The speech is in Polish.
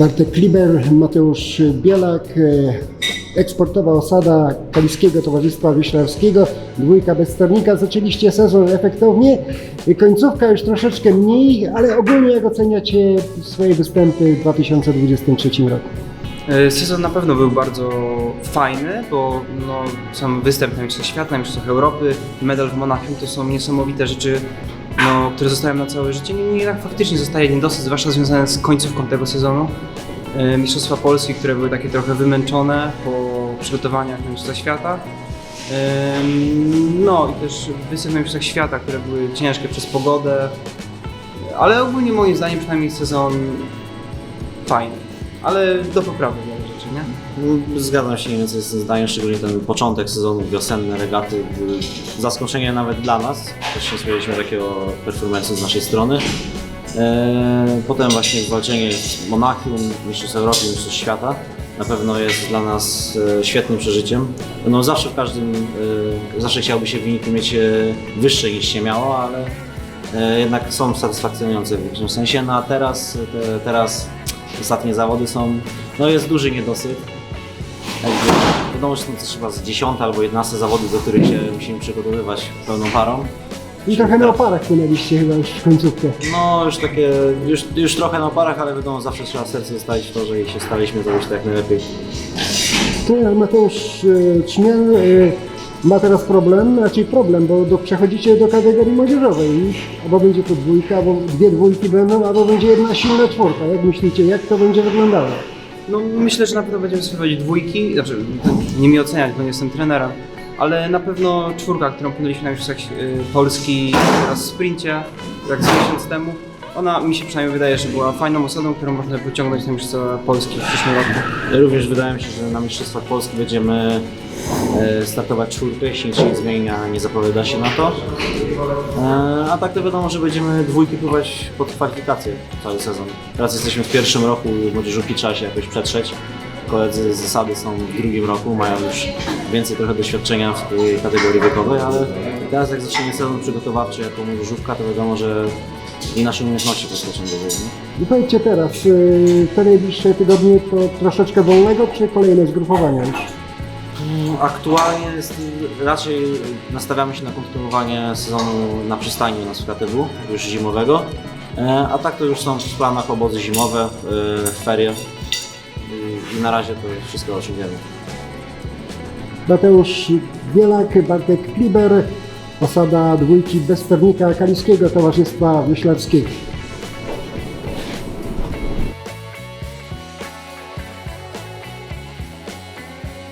Bartek Kliber, Mateusz Bielak, e, eksportowa osada Kaliskiego Towarzystwa Wioślarskiego, dwójka bez sternika. Zaczęliście sezon efektownie, końcówka już troszeczkę mniej, ale ogólnie jak oceniacie swoje występy w 2023 roku? E, Sezon na pewno był bardzo fajny, bo no, sam występ na Mistrzostwach Świata, na Mistrzostwach Europy, medal w Monachium to są niesamowite rzeczy, które zostają na całe życie. Niemniej jednak faktycznie zostaje niedosyt, zwłaszcza związane z końcówką tego sezonu. E, Mistrzostwa Polski, które były takie trochę wymęczone po przygotowaniach na Mistrzostwa Świata. No i też występ na Mistrzostwach Świata, które były ciężkie przez pogodę. Ale ogólnie moim zdaniem przynajmniej sezon fajny. Ale do poprawy? Zgadzam się więcej z tym zdaniem, szczególnie ten początek sezonu, wiosenne regaty, były zaskoczenie nawet dla nas. Też nie spodziewaliśmy takiego performance'u z naszej strony. Eee, Potem właśnie walczenie z Monachium, Mistrzostw Europy, Mistrzostw Świata na pewno jest dla nas e, świetnym przeżyciem. No zawsze w każdym, e, zawsze chciałoby się wyniki mieć e, wyższe niż się miało, ale e, jednak są satysfakcjonujące w jakimś sensie. No a teraz, te, teraz ostatnie zawody są, no jest duży niedosyt. Jakby, wiadomo, że są to chyba z 10 albo 11 zawody, do których się musimy przygotowywać pełną parą. I trochę na oparach płynęliście chyba już w końcówkę. No już takie, już, już trochę na parach, ale wiadomo, zawsze trzeba serce zostawić w to, że się staliśmy, to już tak jak najlepiej. Trener Mateusz e, Trzmiel e, ma teraz problem, raczej problem, bo do, przechodzicie do kategorii młodzieżowej. Albo będzie to dwójka, albo dwie dwójki będą, albo będzie jedna silna czwórka. Jak myślicie, jak to będzie wyglądało? No myślę, że na pewno będziemy spróbować dwójki, znaczy nie mi oceniać, bo nie jestem trenerem, ale na pewno czwórka, którą płynęliśmy na Mistrzostwach Polski teraz w sprincie, tak z miesiąc temu, ona mi się przynajmniej wydaje, że była fajną osobą, którą można pociągnąć na Mistrzostwa Polski w przyszłym roku. Również wydaje mi się, że na Mistrzostwach Polski będziemy startować czwórkę, jeśli nic się nie zmienia, nie zapowiada się na to. E, A tak to wiadomo, że będziemy dwójki próbować pod kwalifikacje cały sezon. Teraz jesteśmy w pierwszym roku młodzieżówki, trzeba się jakoś przetrzeć. Koledzy z zasady są w drugim roku, mają już więcej trochę doświadczenia w tej kategorii wiekowej, ale teraz jak zaczniemy sezon przygotowawczy jako młodzieżówka, to wiadomo, że i nasze umiejętności podskoczą do góry. I powiedzcie teraz, e, te najbliższe tygodnie to troszeczkę wolnego, czy kolejne zgrupowania już? Aktualnie jest, raczej nastawiamy się na kontynuowanie sezonu na przystani u nas w już zimowego. E, A tak to już są w planach obozy zimowe, e, ferie I- na razie to jest wszystko o czym wiemy. Mateusz Bielak, Bartek Kliber, osada dwójki bez sternika Kaliskiego Towarzystwa Wioślarskiego.